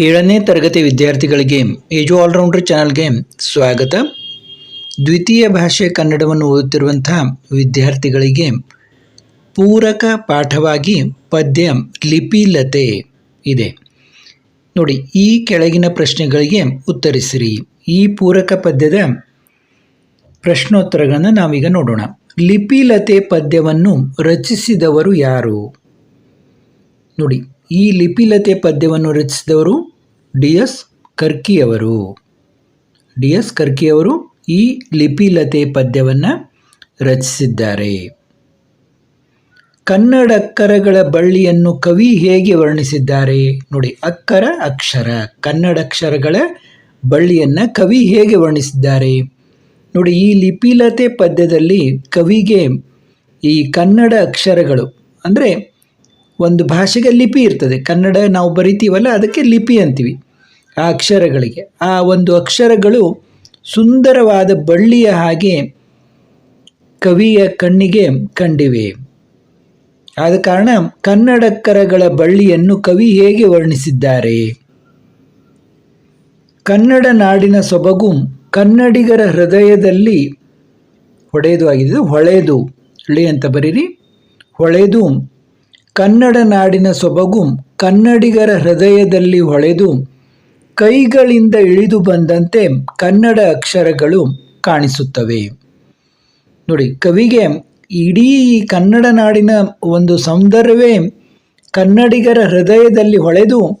ಏಳನೇ ತರಗತಿ ವಿದ್ಯಾರ್ಥಿಗಳಿಗೆ ಏಜು ಆಲ್ರೌಂಡರ್ ಚಾನಲ್ಗೆ ಸ್ವಾಗತ. ದ್ವಿತೀಯ ಭಾಷೆ ಕನ್ನಡವನ್ನು ಓದುತ್ತಿರುವಂಥ ವಿದ್ಯಾರ್ಥಿಗಳಿಗೆ ಪೂರಕ ಪಾಠವಾಗಿ ಪದ್ಯ ಲಿಪಿಲತೆ ಇದೆ. ನೋಡಿ, ಈ ಕೆಳಗಿನ ಪ್ರಶ್ನೆಗಳಿಗೆ ಉತ್ತರಿಸಿರಿ. ಈ ಪೂರಕ ಪದ್ಯದ ಪ್ರಶ್ನೋತ್ತರಗಳನ್ನು ನಾವೀಗ ನೋಡೋಣ. ಲಿಪಿಲತೆ ಪದ್ಯವನ್ನು ರಚಿಸಿದವರು ಯಾರು? ನೋಡಿ, ಈ ಲಿಪಿಲತೆ ಪದ್ಯವನ್ನು ರಚಿಸಿದವರು ಡಿ ಎಸ್ ಕರ್ಕಿಯವರು ಡಿ ಎಸ್ ಕರ್ಕಿಯವರು ಈ ಲಿಪಿಲತೆ ಪದ್ಯವನ್ನು ರಚಿಸಿದ್ದಾರೆ. ಕನ್ನಡ ಅಕ್ಕರಗಳ ಬಳ್ಳಿಯನ್ನು ಕವಿ ಹೇಗೆ ವರ್ಣಿಸಿದ್ದಾರೆ? ನೋಡಿ, ಅಕ್ಕರ ಅಕ್ಷರ, ಕನ್ನಡ ಅಕ್ಷರಗಳ ಬಳ್ಳಿಯನ್ನು ಕವಿ ಹೇಗೆ ವರ್ಣಿಸಿದ್ದಾರೆ? ನೋಡಿ, ಈ ಲಿಪಿಲತೆ ಪದ್ಯದಲ್ಲಿ ಕವಿಗೆ ಈ ಕನ್ನಡ ಅಕ್ಷರಗಳು, ಅಂದರೆ ಒಂದು ಭಾಷೆಗೆ ಲಿಪಿ ಇರ್ತದೆ. ಕನ್ನಡ ನಾವು ಬರಿತೀವಲ್ಲ, ಅದಕ್ಕೆ ಲಿಪಿ ಅಂತೀವಿ. ಆ ಅಕ್ಷರಗಳಿಗೆ. ಆ ಒಂದು ಅಕ್ಷರಗಳು ಸುಂದರವಾದ ಬಳ್ಳಿಯ ಹಾಗೆ ಕವಿಯ ಕಣ್ಣಿಗೆ ಕಂಡಿವೆ. ಆದ ಕಾರಣ ಕನ್ನಡಕ್ಕರಗಳ ಬಳ್ಳಿಯನ್ನು ಕವಿ ಹೇಗೆ ವರ್ಣಿಸಿದ್ದಾರೆ? ಕನ್ನಡ ನಾಡಿನ ಸೊಬಗು ಕನ್ನಡಿಗರ ಹೃದಯದಲ್ಲಿ ಹೊಡೆದು ಆಗಿದೆ. ಹೊಳೆದು. ಳಿ ಅಂತ ಬರೀರಿ. ಹೊಳೆದು. ಕನ್ನಡ ನಾಡಿನ ಸೊಬಗು ಕನ್ನಡಿಗರ ಹೃದಯದಲ್ಲಿ ಹೊಳೆದು ಕೈಗಳಿಂದ ಇಳಿದು ಬಂದಂತೆ ಕನ್ನಡ ಅಕ್ಷರಗಳು ಕಾಣಿಸುತ್ತವೆ. ನೋಡಿ, ಕವಿಗೆ ಇಡೀ ಕನ್ನಡ ನಾಡಿನ ಒಂದು ಸೌಂದರ್ಯವೇ ಕನ್ನಡಿಗರ ಹೃದಯದಲ್ಲಿ ಹೊಳೆದು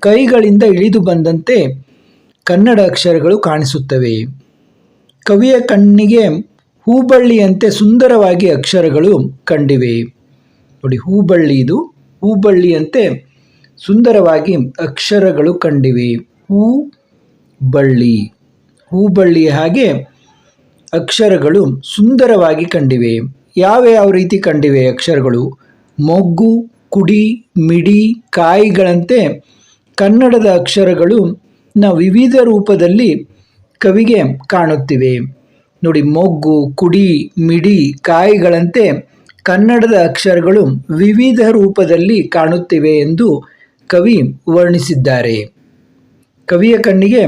ಕೈಗಳಿಂದ ಇಳಿದು ಬಂದಂತೆ ಕನ್ನಡ ಅಕ್ಷರಗಳು ಕಾಣಿಸುತ್ತವೆ. ಕವಿಯ ಕಣ್ಣಿಗೆ ಹೂಬಳ್ಳಿಯಂತೆ ಸುಂದರವಾಗಿ ಅಕ್ಷರಗಳು ಕಂಡಿವೆ. ನೋಡಿ, ಹೂಬಳ್ಳಿ ಇದು. ಹೂಬಳ್ಳಿಯಂತೆ ಸುಂದರವಾಗಿ ಅಕ್ಷರಗಳು ಕಂಡಿವೆ. ಹೂ ಬಳ್ಳಿ. ಹೂಬಳ್ಳಿಯ ಹಾಗೆ ಅಕ್ಷರಗಳು ಸುಂದರವಾಗಿ ಕಂಡಿವೆ. ಯಾವ ಯಾವ ರೀತಿ ಕಂಡಿವೆ ಅಕ್ಷರಗಳು? ಮೊಗ್ಗು, ಕುಡಿ, ಮಿಡಿ, ಕಾಯಿಗಳಂತೆ ಕನ್ನಡದ ಅಕ್ಷರಗಳು ನ ವಿವಿಧ ರೂಪದಲ್ಲಿ ಕವಿಗೆ ಕಾಣುತ್ತಿವೆ. ನೋಡಿ, ಮೊಗ್ಗು, ಕುಡಿ, ಮಿಡಿ, ಕಾಯಿಗಳಂತೆ ಕನ್ನಡದ ಅಕ್ಷರಗಳು ವಿವಿಧ ರೂಪದಲ್ಲಿ ಕಾಣುತ್ತಿವೆ ಎಂದು ಕವಿ ವರ್ಣಿಸಿದ್ದಾರೆ. ಕವಿಯ ಕಣ್ಣಿಗೆ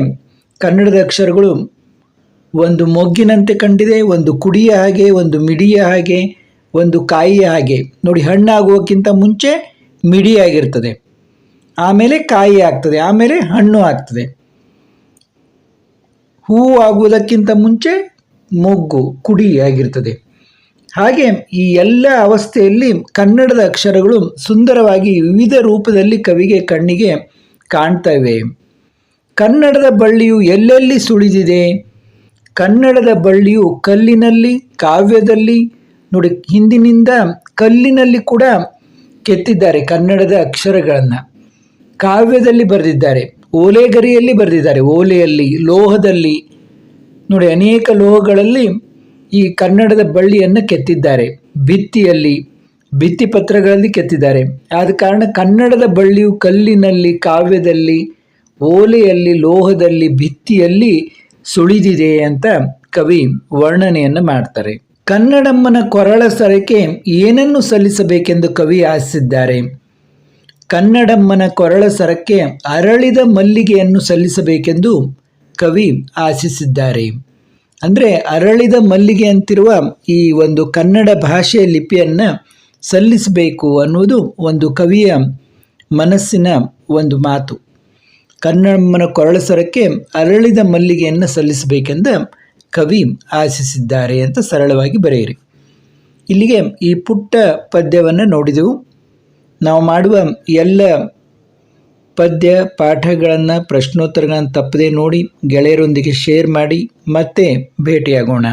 ಕನ್ನಡದ ಅಕ್ಷರಗಳು ಒಂದು ಮೊಗ್ಗಿನಂತೆ ಕಂಡಿದೆ, ಒಂದು ಕುಡಿಯ ಹಾಗೆ, ಒಂದು ಮಿಡಿಯ ಹಾಗೆ, ಒಂದು ಕಾಯಿಯ ಹಾಗೆ. ನೋಡಿ, ಹಣ್ಣಾಗುವಕ್ಕಿಂತ ಮುಂಚೆ ಮಿಡಿಯಾಗಿರ್ತದೆ. ಆಮೇಲೆ ಕಾಯಿ ಆಗ್ತದೆ, ಆಮೇಲೆ ಹಣ್ಣು ಆಗ್ತದೆ. ಹೂವು ಆಗುವುದಕ್ಕಿಂತ ಮುಂಚೆ ಮೊಗ್ಗು, ಕುಡಿ ಆಗಿರ್ತದೆ. ಹಾಗೆ ಈ ಎಲ್ಲ ಅವಸ್ಥೆಯಲ್ಲಿ ಕನ್ನಡದ ಅಕ್ಷರಗಳು ಸುಂದರವಾಗಿ ವಿವಿಧ ರೂಪದಲ್ಲಿ ಕವಿಗೆ ಕಣ್ಣಿಗೆ ಕಾಣ್ತವೆ ಕನ್ನಡದ ಬಳ್ಳಿಯು ಎಲ್ಲೆಲ್ಲಿ ಸುಳಿದಿದೆ? ಕನ್ನಡದ ಬಳ್ಳಿಯು ಕಲ್ಲಿನಲ್ಲಿ, ಕಾವ್ಯದಲ್ಲಿ, ನೋಡಿ, ಹಿಂದಿನಿಂದ ಕಲ್ಲಿನಲ್ಲಿ ಕೂಡ ಕೆತ್ತಿದ್ದಾರೆ ಕನ್ನಡದ ಅಕ್ಷರಗಳನ್ನು. ಕಾವ್ಯದಲ್ಲಿ ಬರೆದಿದ್ದಾರೆ, ಓಲೆಗರಿಯಲ್ಲಿ ಬರೆದಿದ್ದಾರೆ, ಓಲೆಯಲ್ಲಿ, ಲೋಹದಲ್ಲಿ. ನೋಡಿ, ಅನೇಕ ಲೋಹಗಳಲ್ಲಿ ಈ ಕನ್ನಡದ ಬಳ್ಳಿಯನ್ನು ಕೆತ್ತಿದ್ದಾರೆ. ಭಿತ್ತಿಯಲ್ಲಿ, ಭಿತ್ತಿಪತ್ರಗಳಲ್ಲಿ ಕೆತ್ತಿದ್ದಾರೆ. ಆದ ಕಾರಣ ಕನ್ನಡದ ಬಳ್ಳಿಯು ಕಲ್ಲಿನಲ್ಲಿ, ಕಾವ್ಯದಲ್ಲಿ ಓಲೆಯಲ್ಲಿ, ಲೋಹದಲ್ಲಿ, ಭಿತ್ತಿಯಲ್ಲಿ ಸುಳಿದಿದೆ ಅಂತ ಕವಿ ವರ್ಣನೆಯನ್ನು ಮಾಡ್ತಾರೆ. ಕನ್ನಡಮ್ಮನ ಕೊರಳ ಸರಕ್ಕೆ ಏನನ್ನು ಸಲ್ಲಿಸಬೇಕೆಂದು ಕವಿ ಆಸಿದ್ದಾರೆ ಕನ್ನಡಮ್ಮನ ಕೊರಳ ಸರಕ್ಕೆ ಅರಳಿದ ಮಲ್ಲಿಗೆಯನ್ನು ಸಲ್ಲಿಸಬೇಕೆಂದು ಕವಿ ಆಸಿಸಿದ್ದಾರೆ ಅಂದರೆ ಅರಳಿದ ಮಲ್ಲಿಗೆ ಅಂತಿರುವ ಈ ಒಂದು ಕನ್ನಡ ಭಾಷೆಯ ಲಿಪಿಯನ್ನು ಸಲ್ಲಿಸಬೇಕು ಅನ್ನುವುದು ಒಂದು ಕವಿಯ ಮನಸ್ಸಿನ ಒಂದು ಮಾತು. ಕನ್ನಡಮ್ಮನ ಕೊರಳ ಸರಕ್ಕೆ ಅರಳಿದ ಮಲ್ಲಿಗೆಯನ್ನು ಸಲ್ಲಿಸಬೇಕೆಂದು ಕವಿ ಆಶಿಸಿದ್ದಾರೆ ಅಂತ ಸರಳವಾಗಿ ಬರೆಯಿರಿ. ಇಲ್ಲಿಗೆ ಈ ಪುಟ್ಟ ಪದ್ಯವನ್ನು ನೋಡಿದೆವು. ನಾವು ಮಾಡುವ ಎಲ್ಲ ಪದ್ಯ ಪಾಠಗಳನ್ನು, ಪ್ರಶ್ನೋತ್ತರಗಳನ್ನು ತಪ್ಪದೆ ನೋಡಿ ಗೆಳೆಯರೊಂದಿಗೆ ಶೇರ್ ಮಾಡಿ ಮತ್ತೆ ಭೇಟಿಯಾಗೋಣ.